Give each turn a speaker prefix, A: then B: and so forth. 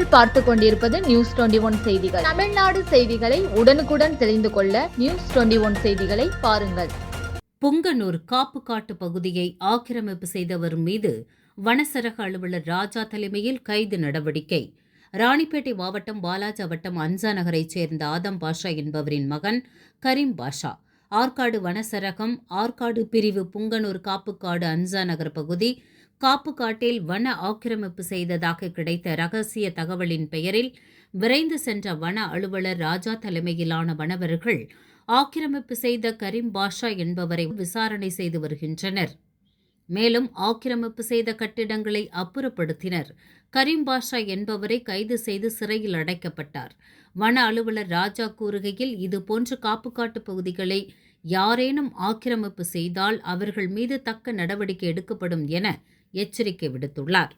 A: நீங்கள் பார்த்து கொண்டிருப்பது நியூஸ் டுவெண்டி ஒன் செய்திகள். தமிழ்நாடு செய்திகளை உடனுக்குடன் தெரிந்து கொள்ள நியூஸ் டுவெண்டி ஒன் செய்திகளை பாருங்கள்.
B: புங்கனூர் காப்புக்காட்டு பகுதியை ஆக்கிரமிப்பு செய்தவர் மீது வனசரக அலுவலர் ராஜா தலைமையில் கைது நடவடிக்கை. ராணிப்பேட்டை மாவட்டம் பாலாஜா வட்டம் அன்சா நகரைச் சேர்ந்த ஆதம் பாஷா என்பவரின் மகன் கரீம் பாஷா. ஆற்காடு வனசரகம் ஆற்காடு பிரிவு புங்கனூர் காப்புக்காடு அன்சா நகர் பகுதி காப்புக்காட்டில் வன ஆக்கிரமிப்பு செய்ததாக கிடைத்த ரகசிய தகவலின் பெயரில் விரைந்து சென்ற வன அலுவலர் ராஜா தலைமையிலான வனவர்கள் ஆக்கிரமிப்பு செய்த கரீம் பாஷா என்பவரை விசாரணை செய்து வருகின்றனர். மேலும் ஆக்கிரமிப்பு செய்த கட்டிடங்களை அப்புறப்படுத்தினர். கரீம் பாஷா என்பவரை கைது செய்து சிறையில் அடைக்கப்பட்டார். வன அலுவலர் ராஜா கூறுகையில் இதுபோன்ற காப்புக்காட்டு பகுதிகளை யாரேனும் ஆக்கிரமிப்பு செய்தால் அவர்கள் மீது தக்க நடவடிக்கை எடுக்கப்படும் என எச்சரிக்கை விடுத்துள்ளார்.